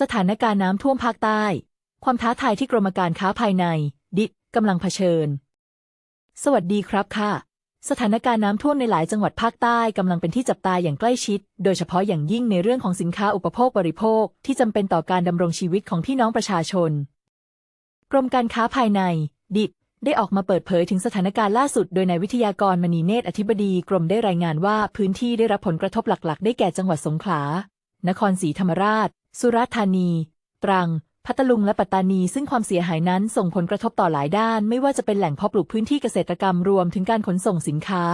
สถานการณ์น้ำท่วมภาคใต้ ความท้าทายที่กรมการค้าภายใน ดิบกำลังเผชิญ สวัสดีครับค่ะ สถานการณ์น้ำท่วมในหลายจังหวัดภาคใต้กำลังเป็นที่จับตาอย่างใกล้ชิด โดยเฉพาะอย่างยิ่งในเรื่องของสินค้าอุปโภคบริโภคที่จำเป็นต่อการดำรงชีวิตของพี่น้องประชาชน กรมการค้าภายใน ดิบได้ออกมาเปิดเผยถึงสถานการณ์ล่าสุด โดยนายวิทยากรมณีเนตรอธิบดีกรมได้รายงานว่าพื้นที่ได้รับผลกระทบหลัก ๆ ได้แก่จังหวัดสงขลา นครศรีธรรมราช สุราษฎร์ธานี ตรัง พัทลุงและปัตตานี ซึ่งความเสียหายนั้นส่งผลกระทบต่อหลายด้าน ไม่ว่าจะเป็นแหล่งเพาะปลูกพื้นที่เกษตรกรรมรวมถึงการขนส่งสินค้า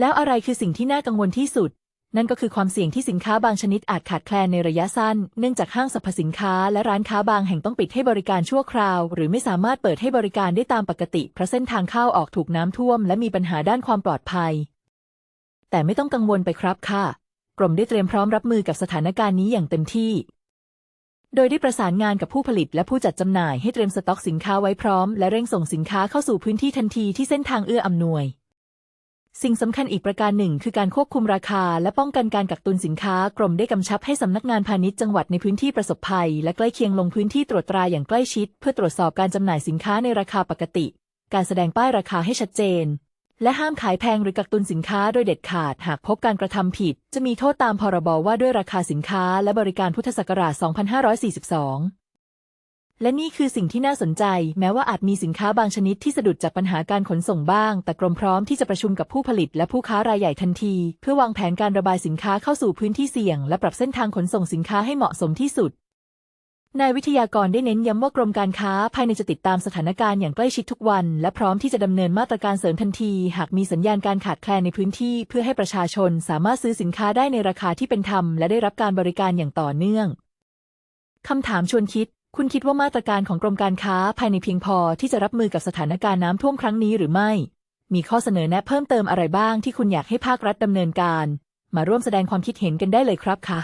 แล้วอะไรคือสิ่งที่น่ากังวลที่สุด นั่นก็คือความเสี่ยงที่สินค้าบางชนิดอาจขาดแคลนในระยะสั้น เนื่องจากห้างสรรพสินค้าและร้านค้าบางแห่งต้องปิดให้บริการชั่วคราว หรือไม่สามารถเปิดให้บริการได้ตามปกติเพราะเส้นทางเข้าออกถูกน้ำท่วม และมีปัญหาด้านความปลอดภัย แต่ไม่ต้องกังวลไปครับค่ะ กรมได้เตรียมพร้อมรับมือกับสถานการณ์นี้อย่างเต็มที่ โดยได้ประสานงานกับผู้ผลิตและผู้จัดจำหน่ายให้เตรียมสต็อกสินค้าไว้พร้อม และเร่งส่งสินค้าเข้าสู่พื้นที่ทันทีที่เส้นทางเอื้ออำนวย สิ่งสำคัญอีกประการหนึ่ง คือการควบคุมราคา และป้องกันการกักตุนสินค้ากรมได้กำชับให้สำนักงานพาณิชย์จังหวัดในพื้นที่ประสบภัย และใกล้เคียงลงพื้นที่ตรวจตราอย่างใกล้ชิด เพื่อตรวจสอบการจำหน่ายสินค้าในราคาปกติ การแสดงป้ายราคาให้ชัดเจน และห้ามขายแพงหรือกักตุนสินค้าโดยเด็ดขาด หากพบการกระทำผิด จะมีโทษตามพรบว่าด้วยราคาสินค้าและบริการพุทธศักราช 2542 และนี่คือสิ่งที่น่าสนใจ แม้ว่าอาจมีสินค้าบางชนิดที่สะดุดจากปัญหาการขนส่งบ้าง แต่กรมพร้อมที่จะประชุมกับผู้ผลิตและผู้ค้ารายใหญ่ทันที เพื่อวางแผนการระบายสินค้าเข้าสู่พื้นที่เสี่ยง และปรับเส้นทางขนส่งสินค้าให้เหมาะสมที่สุด นายวิทยากรได้เน้นย้ำว่ากรมการค้าภายในจะติดตามสถานการณ์อย่างใกล้ชิดทุกวัน และพร้อมที่จะดำเนินมาตรการเสริมทันที หากมีสัญญาณการขาดแคลนในพื้นที่ เพื่อให้ประชาชนสามารถซื้อสินค้าได้ในราคาที่เป็นธรรมและได้รับการบริการอย่างต่อเนื่องคำถามชวนคิด คุณคิดว่ามาตรการของกรมการค้าภายในเพียงพอที่จะรับมือกับสถานการณ์น้ำท่วมครั้งนี้หรือไม่ มีข้อเสนอแนะเพิ่มเติมอะไรบ้างที่คุณอยากให้ภาครัฐดำเนินการ มาร่วมแสดงความคิดเห็นกันได้เลยครับค่ะ